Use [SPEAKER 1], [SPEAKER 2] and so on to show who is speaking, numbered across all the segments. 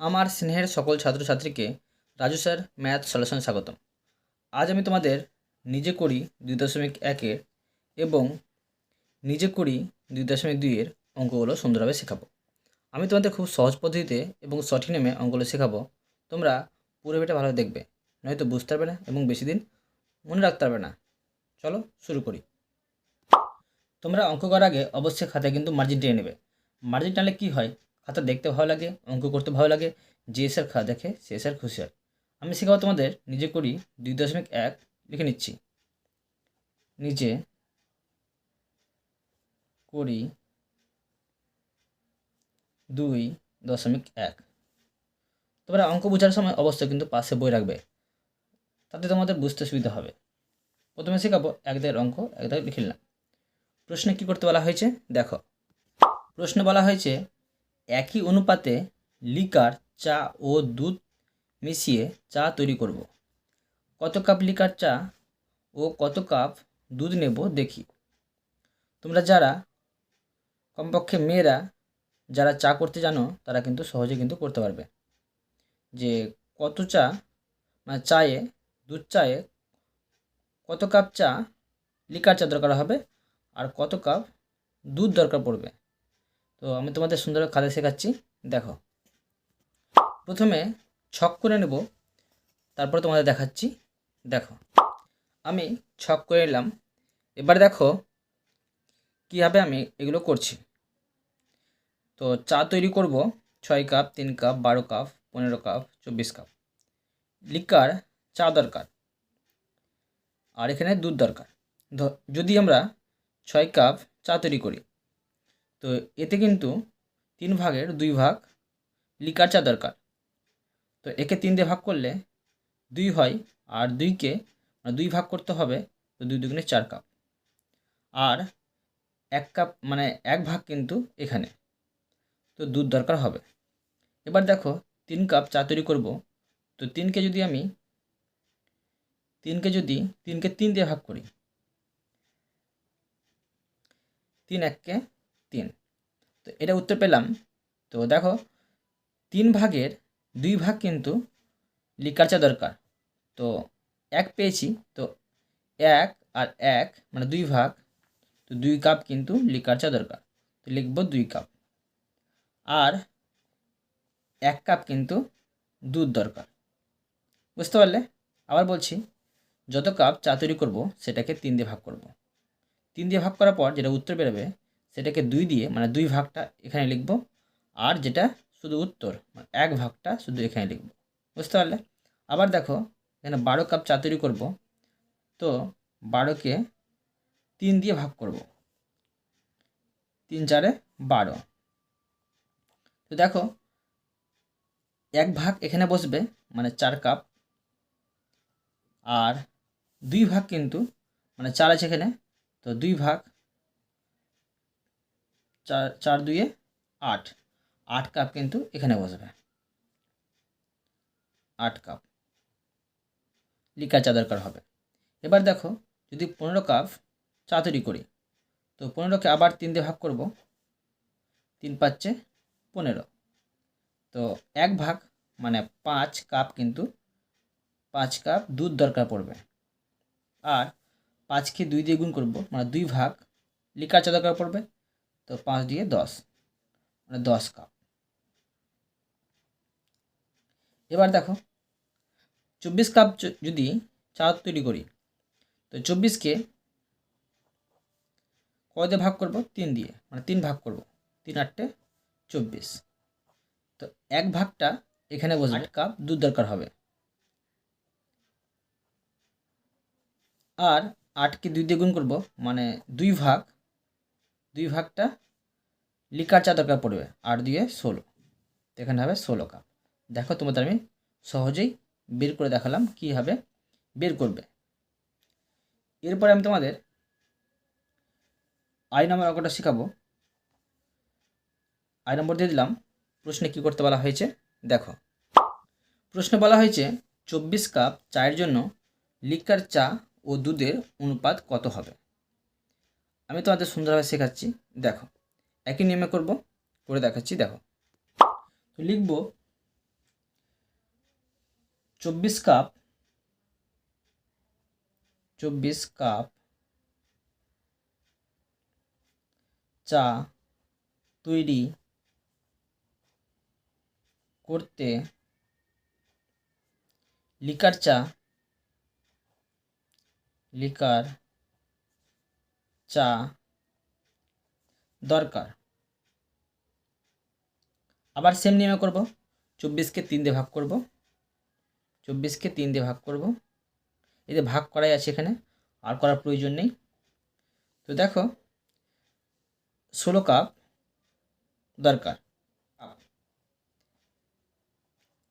[SPEAKER 1] আমার স্নেহের সকল ছাত্রছাত্রীকে রাজু স্যার, ম্যাথ সলিউশন স্বাগতম। আজ আমি তোমাদের নিজে করি দুই দশমিক একের এবং নিজে করি দুই দশমিক দুইয়ের অঙ্কগুলো সুন্দরভাবে শেখাবো। আমি তোমাদের খুব সহজ পদ্ধতিতে এবং সঠিক নেমে অঙ্কগুলো শেখাবো। তোমরা পুরো ভিডিওটা ভালো দেখবে, নয়তো বুঝতে পারবে না এবং বেশি দিন মনে রাখতে পারবে না। চলো শুরু করি। তোমরা অঙ্ক করার আগে অবশ্যই খাতায় কিন্তু মার্জিন টেনে নেবে। মার্জিন টানলে কী হয়? খাতা দেখতে ভালো লাগে, অঙ্ক করতে ভালো লাগে। যে স্যার খাতা দেখে, সে স্যার খুশি হয়। আমি শেখাবো তোমাদের, নিজে করি, দুই দশমিক এক লিখে নিচ্ছি। নিজে করি দুই দশমিক এক। তোমরা অঙ্ক বোঝার সময় অবশ্যই কিন্তু পাশে বই রাখবে। তাতে তোমাদের বুঝতে সুবিধা হবে। প্রথমে শেখাবো এক দাগের অঙ্ক, এক দাগে লিখে নিলাম। প্রশ্নে কী করতে বলা হয়েছে? দেখো। প্রশ্ন বলা হয়েছে একই অনুপাতে লিকার চা ও দুধ মিশিয়ে চা তৈরি করব। কত কাপ লিকার চা ও কত কাপ দুধ নেব দেখি। তোমরা যারা কমপক্ষে মেয়েরা যারা চা করতে জানো, তারা কিন্তু সহজে কিন্তু করতে পারবে। যে কত চা মানে চায়ে, দুধ চায়ে কত কাপ চা লিকার চা দরকার হবে আর কত কাপ দুধ দরকার পড়বে। তো আমি তোমাদের সুন্দর খাতা শেখাচ্ছি। দেখো। প্রথমে ছক করে নেব, তারপর তোমাদের দেখাচ্ছি। দেখো। আমি ছক করে নিলাম। এবার দেখো কীভাবে আমি এগুলো করছি। তো চা তৈরি করব, ছয় কাপ, তিন কাপ, বারো কাপ, পনেরো কাপ, চব্বিশ কাপ। লিকার চা দরকার। আর এখানে দুধ দরকার। যদি আমরা ছয় কাপ চা তৈরি করি তো এতে কিন্তু তিন ভাগের দুই ভাগ লিকার চা দরকার। তো একে তিন দিয়ে ভাগ করলে দুই হয় আর দুইকে মানে দুই ভাগ করতে হবে তো দুই দুগুণে চার কাপ। আর এক কাপ মানে এক ভাগ কিন্তু এখানে তো দুধ দরকার হবে। এবার দেখো তিন কাপ চা তৈরি করব। তো তিনকে যদি আমি তিনকে যদি তিনকে তিন দিয়ে ভাগ করি, তিন এককে তিন। তো এটা উত্তর পেলাম। তো দেখো, তিন ভাগের দুই ভাগ কিন্তু লিকার চা দরকার। তো এক পেয়েছি, তো এক আর এক মানে দুই ভাগ, তো দুই কাপ কিন্তু লিকার চা দরকার। তো লিখব দুই কাপ। আর এক কাপ কিন্তু দুধ দরকার। বুঝতে পারলে? আবার বলছি, যত কাপ চা তৈরি করব, সেটাকে তিন দিয়ে ভাগ করব। তিন দিয়ে ভাগ করার পর যেটা উত্তর বেরোবে সেটাকে দুই দিয়ে মানে দুই ভাগটা এখানে লিখব, আর যেটা শুধু উত্তর মানে এক ভাগটা শুধু এখানে লিখব। বুঝতে পারলে? আবার দেখো, এখানে বারো কাপ চা তৈরি করব, তো বারোকে তিন দিয়ে ভাগ করব। তিন চারে বারো। তো দেখো, এক ভাগ এখানে বসবে মানে চার কাপ, আর দুই ভাগ কিন্তু মানে চার আছে এখানে, তো দুই ভাগ চার চার দুইয়ে আট। আট কাপ কিন্তু এখানে বসবে। আট কাপ। লিকার চা দরকার হবে। এবার দেখো, যদি পনেরো কাপ চা তৈরি করি, তো পনেরোকে আবার তিন দিয়ে ভাগ করব। তিন পাচ্ছে পনেরো। তো এক ভাগ মানে পাঁচ কাপ কিন্তু, পাঁচ কাপ দুধ দরকার পড়বে। আর পাঁচকে দুই দিয়ে গুণ করব মানে দুই ভাগ লিকার চা দরকার পড়বে। তো পাঁচ দিয়ে দশ মানে দশ কাপ এবার দেখো চব্বিশ কাপ যদি চা তৈরি করি তো চব্বিশকে কয় দিয়ে ভাগ করব? তিন দিয়ে মানে তিন ভাগ করব তিন আটটে চব্বিশ। তো এক ভাগটা এখানে বসবে আট কাপ দুধ দরকার হবে। আর আটকে দুই দিয়ে গুণ করব মানে দুই ভাগ দুই ভাগটা লিকার চা দরকার পড়বে, আট দিয়ে ষোলো। এখানে হবে ষোলো কাপ। দেখো তোমাদের আমি সহজেই বের করে দেখালাম কীভাবে বের করবে। এরপরে আমি তোমাদের আই নম্বর অঙ্কটা শেখাবো। আই নম্বর দিয়ে দিলাম, প্রশ্নে কী করতে বলা হয়েছে? দেখো, প্রশ্নে বলা হয়েছে চব্বিশ কাপ চায়ের জন্য লিকার চা ও দুধের অনুপাত কত হবে? আমি তোমাদের সুন্দরভাবে শেখাচ্ছি। দেখো, একই নিয়মে করব, করে দেখাচ্ছি, দেখো। তো লিখব, চব্বিশ কাপ চব্বিশ কাপ চা তৈরি করতে লিকার চা, লিকার চা দরকার। আবার সেম নিয়মে করব। চব্বিশকে তিন দিয়ে ভাগ করব। চব্বিশকে তিন দিয়ে ভাগ করব। এতে ভাগ করাই আছে এখানে, আর করার প্রয়োজন নেই। তো দেখো, ষোলো কাপ দরকার।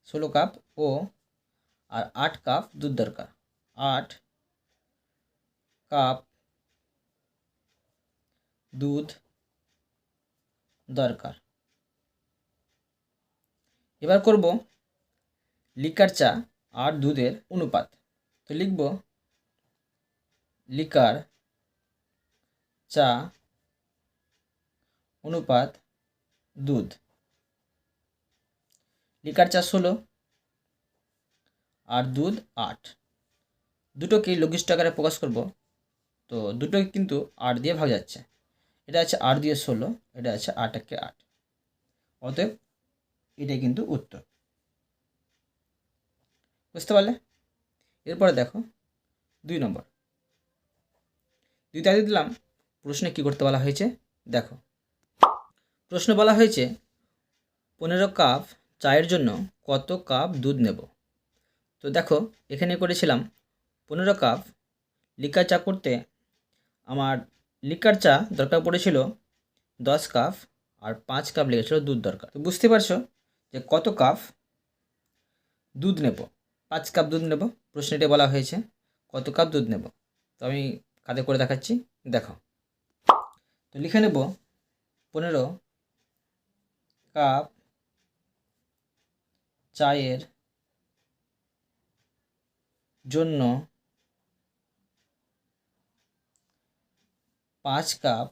[SPEAKER 1] ষোলো কাপ ও, আর আট কাপ দুধ দরকার। আট কাপ দুধ দরকার। এবার করব লিকার চা আর দুধের অনুপাত। তো লিখব লিকার চা অনুপাত দুধ। লিকার চা ষোলো আর দুধ আট। দুটোকেই লঘিষ্ঠ আকারে প্রকাশ করব। তো দুটোই কিন্তু আট দিয়ে ভাগ যাচ্ছে। এটা আছে আট দিয়ে ষোলো, এটা আছে আট একে আট। অতএব এটাই কিন্তু উত্তর। বুঝতে পারলে? এরপরে দেখো, দুই নম্বর। দুই দিয়ে দিলাম, প্রশ্নে কী করতে বলা হয়েছে? দেখো, প্রশ্ন বলা হয়েছে, পনেরো কাপ চায়ের জন্য কত কাপ দুধ নেব? তো দেখো, এখানে করেছিলাম, পনেরো কাপ লিকার চা করতে আমার লিকার চা দরকার পড়েছিল দশ কাপ আর পাঁচ কাপ লেগেছিলো দুধ দরকার। তো বুঝতে পারছ যে কত কাপ দুধ নেব? পাঁচ কাপ দুধ নেব প্রশ্নটি বলা হয়েছে, কত কাপ দুধ নেব? তো আমি কাঁধে করে দেখাচ্ছি, দেখো। তো লিখে নেব পনেরো কাপ চায়ের জন্য পাঁচ কাপ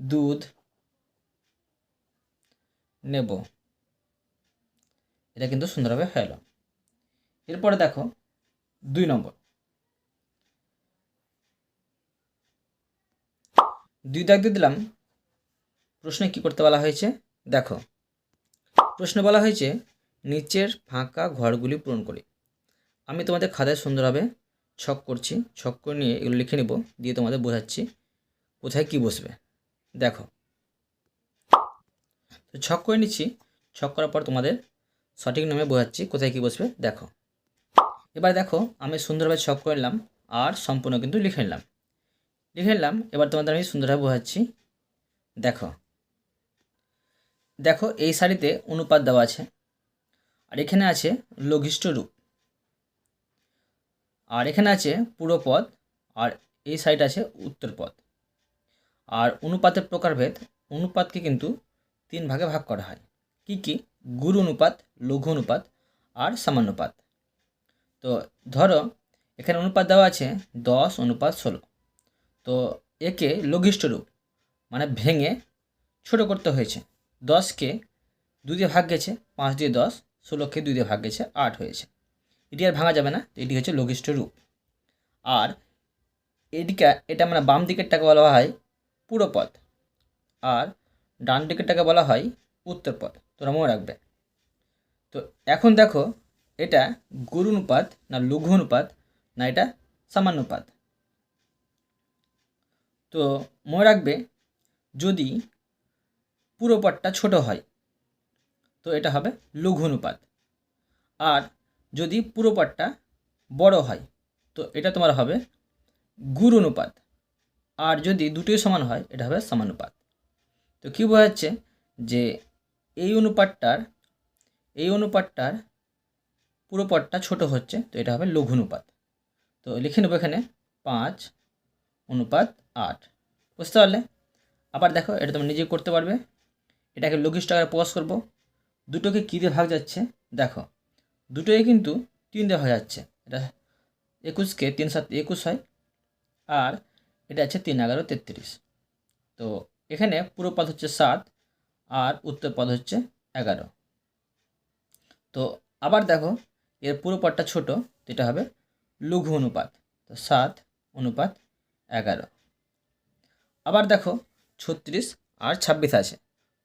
[SPEAKER 1] দুধ নেব। এটা কিন্তু সুন্দরভাবে হয়ে গেল এরপরে দেখো, দুই নম্বর। দুই দাগ দিয়ে দিলাম। প্রশ্নে কি করতে বলা হয়েছে? দেখো, প্রশ্ন বলা হয়েছে, নিচের ফাঁকা ঘরগুলি পূরণ করি। আমি তোমাদের খাতায় সুন্দরভাবে ছক করছি, ছক করে নিয়ে এগুলো লিখে নেব, দিয়ে তোমাদের বোঝাচ্ছি কোথায় কি বসবে। দেখো। তো ছক করে নিচ্ছি, ছক করার পর তোমাদের সঠিক নামে বোঝাচ্ছি কোথায় কি বসবে, দেখো। এবার দেখো, আমি সুন্দরভাবে ছক করে নিলাম, আর সম্পূর্ণ কিন্তু লিখে নিলাম। লিখে নিলাম, এবার তোমাদের আমি সুন্দরভাবে বোঝাচ্ছি। দেখো। দেখো, এই শাড়িতে অনুপাত দেওয়া আছে, আর এখানে আছে লঘিষ্ঠ রূপ। আর এখানে আছে পুরো পদ, আর এই সাইড আছে উত্তর পদ। আর অনুপাতের প্রকারভেদ, অনুপাতকে কিন্তু তিন ভাগে ভাগ করা হয়। কি কি? গুরু অনুপাত, লঘু অনুপাত আর সামান্যপাত তো ধরো, এখানে অনুপাত দেওয়া আছে দশ অনুপাত ষোলো। তো একে লঘিষ্ঠ রূপ মানে ভেঙে ছোট করতে হয়েছে। দশকে দুই দিয়ে ভাগ গেছে, পাঁচ দিয়ে দশ ষোলোকে দুই দিয়ে ভাগ গেছে, আট হয়েছে। এটি আর ভাঙা যাবে না, তো এটি হচ্ছে লঘিষ্ঠ রূপ। আর এদিকে, এটা মানে বাম দিকেরটাকে বলা হয় পুরো পথ আর ডান দিকেরটাকে বলা হয় উত্তর পথ তোরা মনে রাখবে। তো এখন দেখো, এটা গুরু অনুপাত না লঘু অনুপাত না এটা সামান্যপাত। তো মনে রাখবে, যদি পুরো পথটা ছোট হয়, তো এটা হবে লঘু অনুপাত আর যদি পুরো পাটটা বড় হয়, তো এটা তোমার হবে গুরু অনুপাত আর যদি দুটোই সমান হয়, এটা হবে সমানুপাত। তো কী বোঝাচ্ছে যে এই অনুপাতটার এই অনুপাতটার পুরো পটটা ছোট হচ্ছে, তো এটা হবে লঘু অনুপাত তো লিখে নেব এখানে পাঁচ অনুপাত আট। বুঝতে পারলে? আবার দেখো, এটা তুমি নিজে করতে পারবে। এটাকে লঘিষ্ঠ আকারে প্রকাশ করব। দুটোকে কী দিয়ে ভাগ যাচ্ছে? দেখো দুটোই কিন্তু তিন ভাগ যাচ্ছে। এটা একুশকে তিন সাত একুশ হয়, আর এটা আছে তিন এগারো তেত্রিশ। তো এখানে পুরো পদ হচ্ছে সাত, আর উত্তর পদ হচ্ছে এগারো। তো আবার দেখো, এর পুরো পদটা ছোট এটা হবে লঘু অনুপাত। তো সাত অনুপাত এগারো। আবার দেখো, ছত্রিশ আর ছাব্বিশ আছে।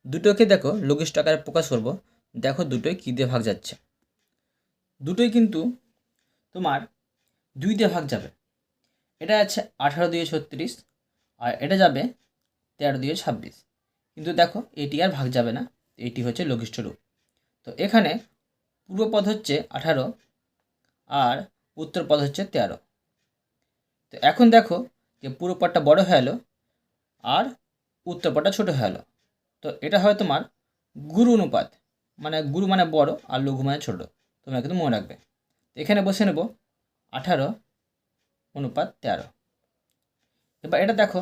[SPEAKER 1] দুটোকে দেখো লঘিষ্ঠ আকারে প্রকাশ করব। দেখো দুটোই কী দিয়ে ভাগ যাচ্ছে। দুটোই কিন্তু তোমার দুই দিয়ে ভাগ যাবে। এটা আছে আঠারো দিয়ে ছত্রিশ আর এটা যাবে তেরো দিয়ে ছাব্বিশ। কিন্তু দেখো এটি আর ভাগ যাবে না, এটি হচ্ছে লঘিষ্ঠ রূপ। তো এখানে পূর্ব পদ হচ্ছে আঠারো আর উত্তর পদ হচ্ছে তেরো। তো এখন দেখো যে পূর্ব পদটা বড় হয়ে এলো আর উত্তর পদটা ছোটো হয়ে এলো। তো এটা হয় তোমার গুরু অনুপাত মানে গুরু মানে বড় আর লঘু মানে ছোটো। তোমরা কিন্তু মনে রাখবে। এখানে বসে নেব। আঠারো অনুপাত তেরো। এবার এটা দেখো,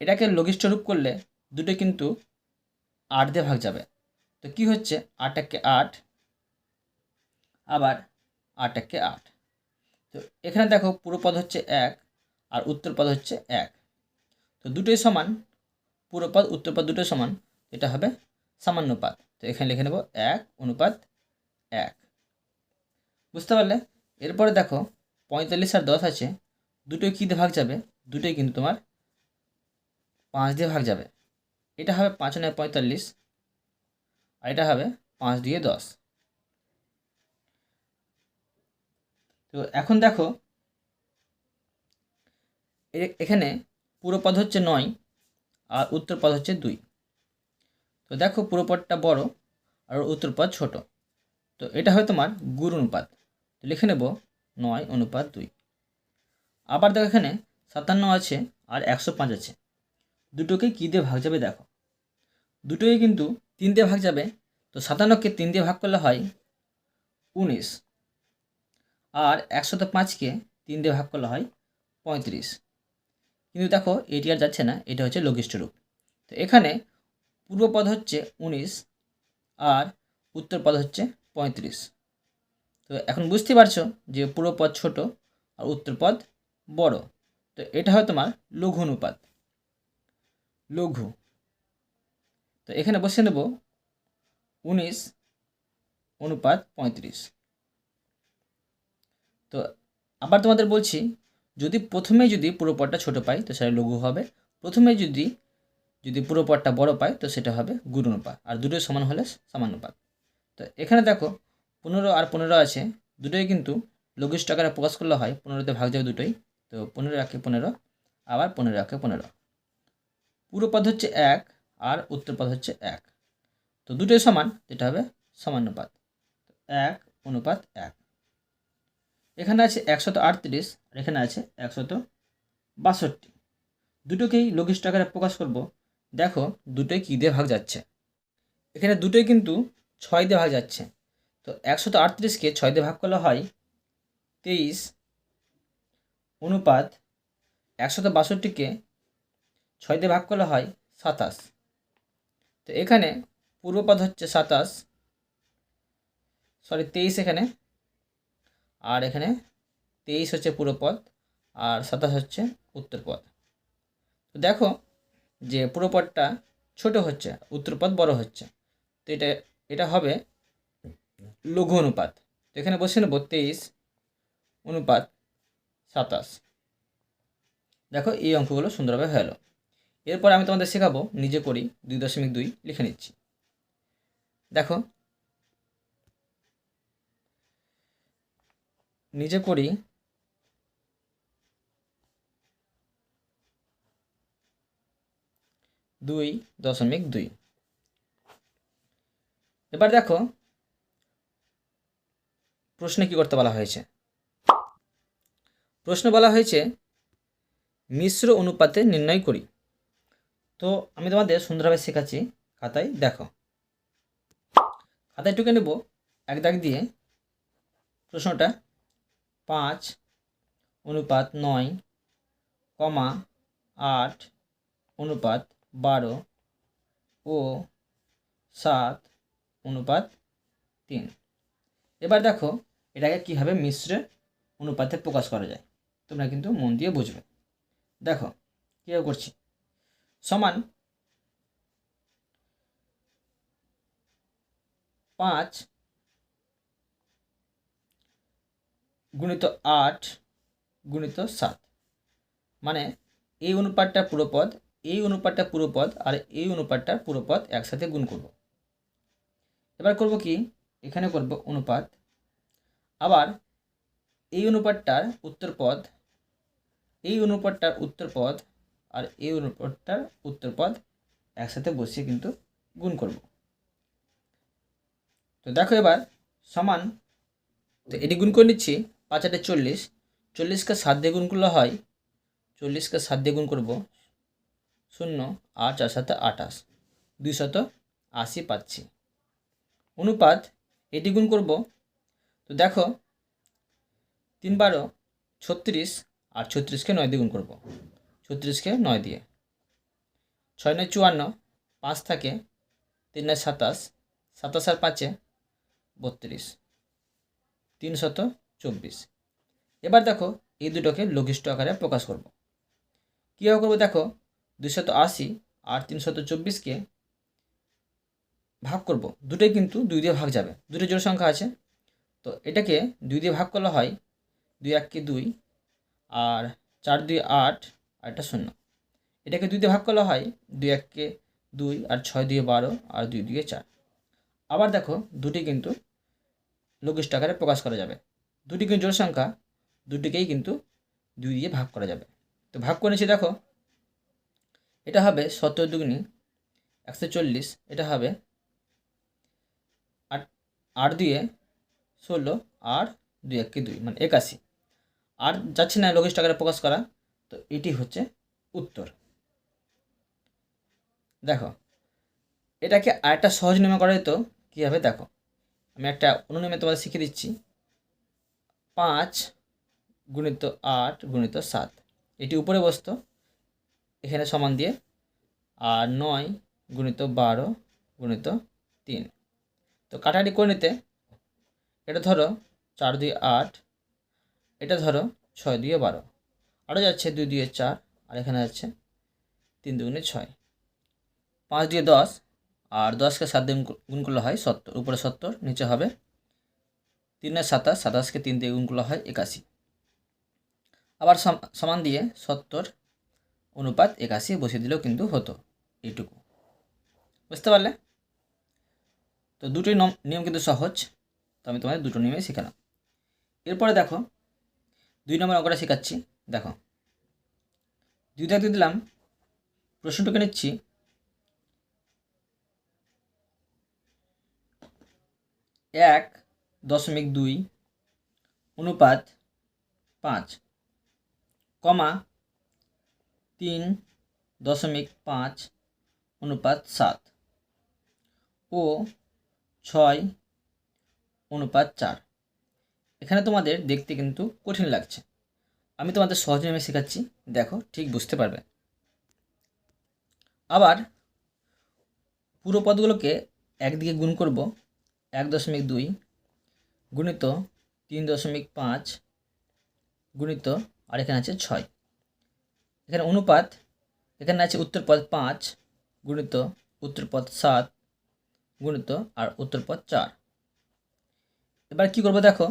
[SPEAKER 1] এটাকে লঘিষ্ঠ রূপ করলে দুটো কিন্তু আট দিয়ে ভাগ যাবে। তো কি হচ্ছে? আট একে আট, আবার আট একে আট। তো এখানে দেখো, পুরো পদ হচ্ছে এক আর উত্তর পদ হচ্ছে এক। তো দুটোই সমান, পুরো পদ, উত্তর পদ দুটোই সমান, এটা হবে সামান্যপাত তো এখানে লিখে নেব এক অনুপাত এক। বুঝতে পারলে? এরপরে দেখো, পঁয়তাল্লিশ আর দশ আছে, দুটোই কী দিয়ে ভাগ যাবে? দুটোই কিন্তু তোমার পাঁচ দিয়ে ভাগ যাবে। এটা হবে পাঁচ নয় পঁয়তাল্লিশ, আর এটা হবে পাঁচ দিয়ে দশ। তো এখন দেখো এখানে পুরো পদ হচ্ছে নয়, আর উত্তর পদ হচ্ছে দুই। তো দেখো পুরো পদটা বড়, আর উত্তর পদ ছোট। তো এটা হয় তোমার অনুপাত তো লিখে নেব নয় অনুপাত দুই। আবার দেখো এখানে সাতান্ন আছে আর একশো পাঁচ আছে। দুটোকে কী দিয়ে ভাগ যাবে দেখো। দুটোই কিন্তু তিন দিয়ে ভাগ যাবে। তো সাতান্নকে তিন দিয়ে ভাগ করলে হয় উনিশ। আর একশত পাঁচকে তিন দিয়ে ভাগ করলে হয় পঁয়ত্রিশ। কিন্তু দেখো এটি আর যাচ্ছে না, এটা হচ্ছে লঘিষ্ঠ রূপ। তো এখানে পূর্বপদ হচ্ছে উনিশ আর উত্তর পদ হচ্ছে পঁয়ত্রিশ। তো এখন বুঝতে পারছ যে পূর্বপদ ছোট আর উত্তরপদ বড়। তো এটা হয় তোমার লঘু অনুপাত। লঘু। তো এখানে বসে নেব উনিশ অনুপাত পঁয়ত্রিশ। তো আবার তোমাদের বলছি, যদি প্রথমে যদি পুরো পদটা ছোটো পাই, তো সেটা লঘু হবে। প্রথমে যদি যদি পুরো পদটা বড় পাই, তো সেটা হবে গুরু অনুপাত। আর দুটোই সমান হলে সামান্যপাত তো এখানে দেখো পনেরো আর পনেরো আছে, দুটোই কিন্তু লঘিষ্ঠ আকারে প্রকাশ করলে হয়, পনেরোতে ভাগ যাবে দুটোই, তো পনেরো একে পনেরো, আবার পনেরো একে পনেরো। পুরো পদ হচ্ছে এক আর উত্তর পদ হচ্ছে এক। তো দুটোই সমান, যেটা হবে সমানুপাত এক অনুপাত এক। এখানে আছে একশত আটত্রিশ, আর এখানে আছে একশত বাষট্টি। দুটোকেই লঘিষ্ঠ আকারে প্রকাশ করব, দেখো দুটোই কী দিয়ে ভাগ যাচ্ছে। এখানে দুটোই কিন্তু ছয় দিয়ে ভাগ যাচ্ছে। তো একশত আটত্রিশকে ছয় দিয়ে ভাগ করলে হয় তেইশ অনুপাত একশত বাষট্টিকে ছয় দিয়ে ভাগ করলে হয় সাতাশ। তো এখানে পূর্বপদ হচ্ছে সাতাশ সরি তেইশ এখানে, আর এখানে তেইশ হচ্ছে পূর্বপদ, আর সাতাশ হচ্ছে উত্তরপদ। তো দেখো যে পূর্বপদটা ছোট হচ্ছে, উত্তরপদ বড় হচ্ছে। তো এটা এটা হবে লঘু অনুপাত। তো এখানে বসে নেব তেইশ অনুপাত সাতাশ। দেখো এই অঙ্কগুলো সুন্দরভাবে গেলো। এরপর আমি তোমাদের শেখাবো, নিজে করি, দুই দশমিক দুই লিখে নিচ্ছি। দেখো, নিজে করি, দুই দশমিক দুই। এবার দেখো প্রশ্নে কি করতে বলা হয়েছে? প্রশ্ন বলা হয়েছে, মিশ্র অনুপাতে নির্ণয় করি। তো আমি তোমাদের সুন্দরভাবে শেখাচ্ছি, খাতায় দেখো। খাতায় টুকে নেব, এক দাগ দিয়ে। প্রশ্নটা, পাঁচ অনুপাত নয়, কমা আট অনুপাত বারো ও সাত অনুপাত তিন। এবার দেখো এটাকে কীভাবে মিশ্র অনুপাতে প্রকাশ করা যায়, তোমরা কিন্তু মন দিয়ে বুঝবে। দেখো, কীভাবে করছি? সমান পাঁচ গুণিত আট গুণিত সাত। মানে এই অনুপাতটা পুরোপদ এই অনুপাতটা পুরোপদ আর এই অনুপাতটার পুরোপদ একসাথে গুণ করব। এবার করব কি? এখানে করব অনুপাত আবার এই অনুপাতটার উত্তর পদ, এই অনুপাতটার উত্তর পদ আর এই অনুপাতটার উত্তর পদ একসাথে বসিয়ে কিন্তু গুণ করব। তো দেখো এবার সমান, তো এটি গুণ করে নিচ্ছি পাঁচ আটে চল্লিশ। চল্লিশকে সাত দিয়ে গুণ করলে হয়, চল্লিশকে সাত দিয়ে গুণ করব শূন্য, আট, চার সাথে আঠাশ। দুইশত আশি পাচ্ছি। অনুপাত এটি গুণ করব তো দেখো, তিন বারো, ছত্রিশ, আর ছত্রিশকে নয় দিয়ে গুণ করব। ছত্রিশকে নয় দিয়ে। ছয় নয় চুয়ান্ন, পাঁচ থাকে, তিন নয় সাতাশ সাতাশ আর পাঁচে বত্রিশ। তিনশত চব্বিশ। এবার দেখো, এই দুটোকে লঘিষ্ঠ আকারে প্রকাশ করব। কীভাবে করব দেখো দুশত আশি আর তিনশত চব্বিশকে ভাগ করব। দুটোই কিন্তু দুই দিয়ে ভাগ যাবে। দুটো জোড় সংখ্যা আছে। তো এটাকে দুই দিয়ে ভাগ করলে হয় দুই এককে দুই আর চার দুই আট আর একটা শূন্য। এটাকে দুই দিয়ে ভাগ করলে হয় দুই এককে দুই আর ছয় দিয়ে বারো আর দুই দিয়ে চার। আবার দেখো দুটি কিন্তু লঘিষ্ঠ আকারে প্রকাশ করা যাবে। দুটি কিন্তু জোড় সংখ্যা, দুটিকেই কিন্তু দুই দিয়ে ভাগ করা যাবে। তো ভাগ করেছি দেখো, এটা হবে সত্তর দুগুনি একশো চল্লিশ, এটা হবে আট আট দুয়ে ষোলো আর দুই এককে দুই মানে একাশি। আর যাচ্ছে না লঘিষ্ঠ আকারে প্রকাশ করা, তো এটি হচ্ছে উত্তর। দেখো, এটাকে আরেকটা সহজ নিয়মে করা যেত, কী হবে? দেখো, আমি একটা অনুনিয়মে তোমাদের শিখিয়ে দিচ্ছি। পাঁচ গুণিত আট গুণিত সাত, এটি উপরে বসতো, এখানে সমান দিয়ে, আর নয় গুণিত বারো গুণিত তিন। তো কাটাকাটি করে নিতে এটা ধরো চার দুই আট, এটা ধরো ছয় দুয়ে বারো। আরও যাচ্ছে দুই দুয়ে চার, আর এখানে যাচ্ছে তিন দুগুণে ছয়। পাঁচ দিয়ে দশ, আর দশকে সাত দিয়ে গুণ- করলে হয় সত্তর, উপরে সত্তর, নিচে হবে তিনের সাতাশ সাতাশকে তিন দিয়ে গুণ করলে হয় একাশি। আবার সমান দিয়ে সত্তর অনুপাত একাশি বসিয়ে দিলেও কিন্তু হতো এইটুকু। বুঝতে পারলে? তো দুটোই নিয়ম কিন্তু সহজ। আমি তোমাদের দুটো নিয়মে শেখালাম। এরপরে দেখো, দুই নম্বর অঙ্কটা শেখাচ্ছি। দেখো দুই দিয়ে দিলাম, প্রশ্নটাকে নিচ্ছি। এক দশমিক দুই অনুপাত পাঁচ কমা তিন দশমিক পাঁচ অনুপাত সাত ও ছয় অনুপাত চার। এখানে তোমাদের দেখতে কিন্তু কঠিন লাগছে। আমি তোমাদের সহজ নিয়মে শেখাচ্ছি। দেখো, ঠিক বুঝতে পারবে। আবার পুরো পদগুলোকে একদিকে গুণ করব। এক দশমিক দুই গুণিত তিন দশমিক পাঁচ গুণিত, আর এখানে আছে ছয়। এখানে অনুপাত, এখানে আছে উত্তরপদ পাঁচ গুণিত উত্তরপদ সাত গুণিত, আর উত্তরপদ চার। এবার কি করব দেখো?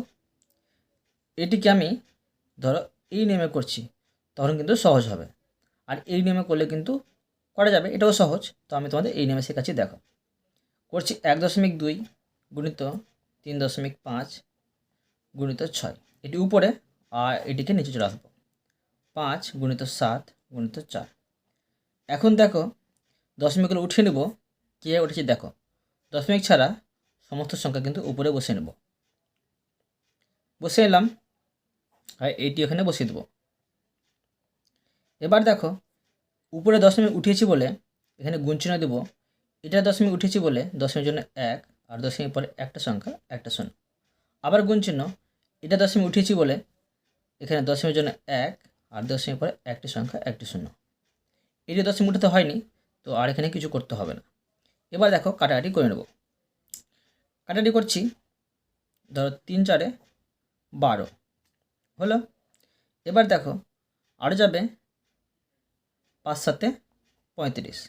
[SPEAKER 1] এটিকে আমি ধরো এই নিয়মে করছি, তখন কিন্তু সহজ হবে। আর এই নিয়মে করলে কিন্তু করা যাবে, এটাও সহজ। তো আমি তোমাদের এই নিয়মে শেখাচ্ছি, দেখো। করছি এক দশমিক দুই গুণিত তিন দশমিক পাঁচ গুণিত ছয়। এটি উপরে, আর এটিকে নিচে চলে আসব। পাঁচ গুণিত সাত গুণিত চার। এখন দেখো দশমিকগুলো উঠিয়ে নেব। কে উঠেছি দেখো, দশমিক ছাড়া সমস্ত সংখ্যা কিন্তু উপরে বসে নেব। বসে এলাম। আর এইটি ওখানে বসিয়ে দেবো। এবার দেখো, উপরে দশমিক উঠিয়েছি বলে এখানে গুণচিহ্ন দেব। এটা দশমিক উঠেছি বলে দশমিক জন্য এক আর দশমিক পরে একটা সংখ্যা, একটা শূন্য। আবার গুণচিহ্ন এটা দশমিক উঠিয়েছি বলে এখানে দশমিক জন্য এক আর দশমিক পরে একটি সংখ্যা, একটি শূন্য। এই যে দশমিক উঠাতে হয়নি, তো আর এখানে কিছু করতে হবে না। এবার দেখো, কাটাকাটি করে নেব। কাটাকাটি করছি, ধরো তিন চারে বারো। হলো? এবার দেখো আরও যাবে পাঁচ সাতে পঁয়ত্রিশ।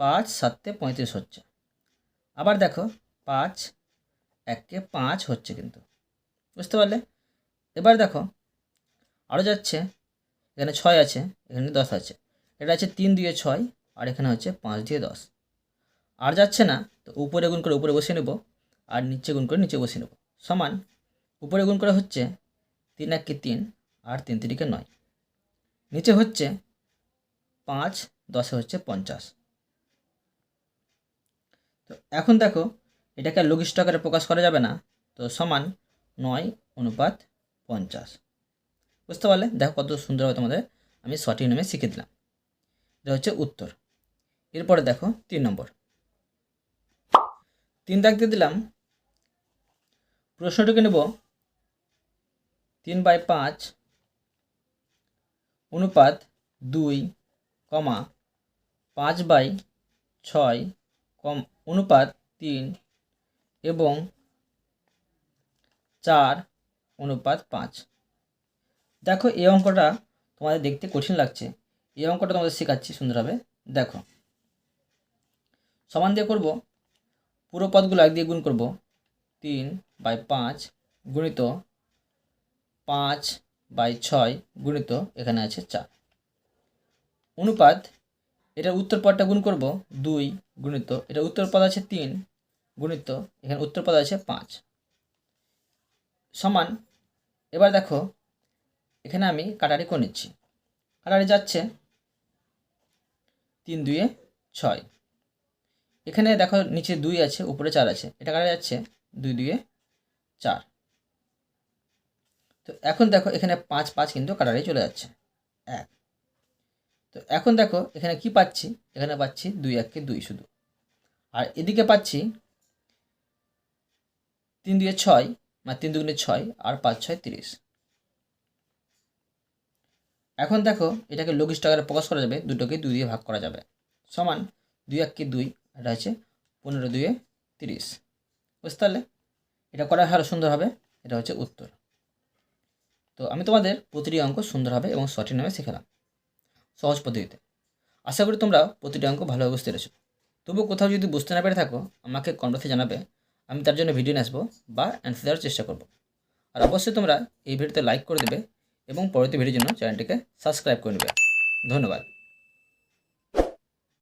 [SPEAKER 1] পাঁচ সাতে পঁয়ত্রিশ হচ্ছে। আবার দেখো, পাঁচ এককে পাঁচ হচ্ছে কিন্তু। বুঝতে পারলে? এবার দেখো আরও যাচ্ছে, এখানে ছয় আছে, এখানে দশ আছে। এটা আছে তিন দিয়ে ছয়, আর এখানে হচ্ছে পাঁচ দিয়ে দশ। আর যাচ্ছে না, তো উপরে গুণ করে উপরে বসিয়ে নেব, আর নিচে গুণ করে নিচে বসিয়ে নেব। সমান উপরে গুণ করে হচ্ছে তিন একে তিন আর তিন তিরিকে নয়। নিচে হচ্ছে পাঁচ, দশে হচ্ছে পঞ্চাশ। তো এখন দেখো, এটাকে লঘিষ্ঠ আকারে প্রকাশ করা যাবে না। তো সমান নয় অনুপাত পঞ্চাশ। বুঝতে পারলে? দেখো কত সুন্দরভাবে তোমাদের আমি সঠিক নামে শিখে দিলাম। এটা হচ্ছে উত্তর। এরপরে দেখো তিন নম্বর। তিন দাগ দিয়ে দিলাম। প্রশ্নটিকে নেব তিন বাই পাঁচ অনুপাত দুই কমা পাঁচ বাই ছয় কম অনুপাত তিন এবং চার অনুপাত পাঁচ। দেখো এই অঙ্কটা তোমাদের দেখতে কঠিন লাগছে। এই অঙ্কটা তোমাদের শেখাচ্ছি সুন্দরভাবে। দেখো, সমান দিয়ে করব, পুরো পদগুলো এক দিয়ে গুণ করব। তিন বাই পাঁচ গুণিত পাঁচ বাই ছয় গুণিত এখানে আছে চার। অনুপাত, এটার উত্তর পদটা গুণ করব দুই গুণিত এটা উত্তর আছে তিন গুণিত, এখানে উত্তর আছে পাঁচ। সমান, এবার দেখো, এখানে আমি কাটারি করে নিচ্ছি। কাটারি যাচ্ছে তিন দুয়ে ছয়। এখানে দেখো নিচে দুই আছে, উপরে চার আছে। এটা কাটা যাচ্ছে দুই দুয়ে চার। তো এখন দেখো এখানে পাঁচ পাঁচ কিন্তু কাটারি চলে যাচ্ছে। এক। তো এখন দেখো এখানে কি পাচ্ছি? এখানে পাচ্ছি দুই এককে দুই শুধু। আর এদিকে পাচ্ছি তিন দুয়ে ছয় মানে তিন দুগুণে ছয় আর পাঁচ ছয় তিরিশ। এখন দেখো এটাকে লঘিষ্ঠ আকারে প্রকাশ করা যাবে, দুটোকে দুই দিয়ে ভাগ করা যাবে। সমান দুই এককে দুই, এটা হচ্ছে পনেরো দুয়ে তিরিশ। বুঝতে পারলে? এটা করা আরও সুন্দর হবে, এটা হচ্ছে উত্তর। তো আমি তোমাদের প্রতিটি অঙ্ক সুন্দরভাবে এবং সঠিক নামে শেখালাম সহজ পদ্ধতিতে। আশা করি তোমরা প্রতিটি অঙ্ক ভালো বুঝতে পেরেছ। তবু কোথাও যদি বুঝতে না পেরে থাকো, আমাকে কমেন্টে জানাবে। আমি তার জন্য ভিডিও নিয়ে আসব বা অ্যান্সার দেওয়ার চেষ্টা করব। আর অবশ্যই তোমরা এই ভিডিওতে লাইক করে দেবে এবং পরবর্তী ভিডিওর জন্য চ্যানেলটিকে সাবস্ক্রাইব করে নেবে। ধন্যবাদ।